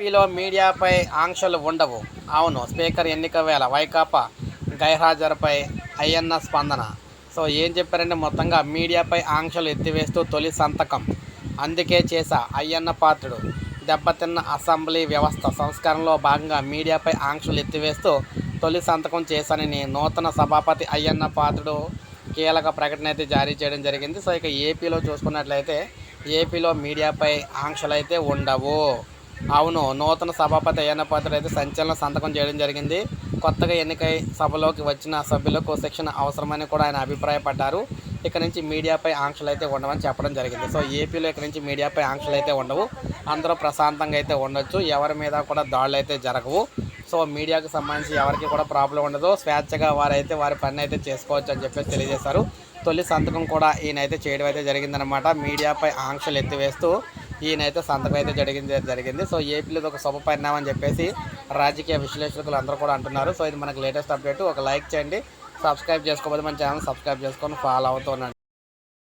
ఏపీలో మీడియాపై ఆంక్షలు ఉండవు. అవును స్పీకర్ ఎన్నిక వేళ వైకాపా గైర్హాజరుపై అయ్యన్న స్పందన. సో ఏం చెప్పారంటే మొత్తంగా మీడియాపై ఆంక్షలు ఎత్తివేస్తూ తొలి సంతకం. అందుకే చేశా అయ్యన్న పాత్రుడు. దెబ్బతిన్న అసెంబ్లీ వ్యవస్థ సంస్కరణలో భాగంగా మీడియాపై ఆంక్షలు ఎత్తివేస్తూ తొలి సంతకం చేశానని నూతన సభాపతి అయ్యన్న పాత్రుడు కీలక ప్రకటన అయితే జారీ చేయడం జరిగింది. సో ఇక ఏపీలో చూసుకున్నట్లయితే ఏపీలో మీడియాపై ఆంక్షలు అయితే ఉండవు. అవును నూతన సభాపతి అయ్యన్న అయితే సంచలన సంతకం చేయడం జరిగింది. కొత్తగా ఎన్నికై సభలోకి వచ్చిన సభ్యులకు శిక్షణ అవసరమని కూడా ఆయన అభిప్రాయపడ్డారు. ఇక నుంచి మీడియాపై ఆంక్షలు అయితే ఉండవని చెప్పడం జరిగింది. సో ఏపీలో ఇక నుంచి మీడియాపై ఆంక్షలు అయితే ఉండవు. అందరూ ప్రశాంతంగా అయితే ఉండొచ్చు. ఎవరి మీద కూడా దాడులు అయితే జరగవు. సో మీడియాకు సంబంధించి ఎవరికి కూడా ప్రాబ్లం ఉండదు. స్వేచ్ఛగా వారైతే వారి పని అయితే చేసుకోవచ్చు అని చెప్పేసి తెలియజేశారు. తొలి సంతకం కూడా ఈయనైతే చేయడం అయితే జరిగిందనమాట మీడియాపై ఆంక్షలు ఎత్తివేస్తూ ఈయనైతే సంతకం అయితే జరిగింది జరిగింది. సో ఏపీలో ఇది ఒక శుభ పరిణామం అని చెప్పేసి రాజకీయ విశ్లేషకులు అందరూ కూడా అంటున్నారు. సో ఇది మనకి లేటెస్ట్ అప్డేట్. ఒక లైక్ చేయండి. సబ్స్క్రైబ్ చేసుకోకపోతే మన ఛానల్ సబ్స్క్రైబ్ చేసుకొని ఫాలో అవుతూ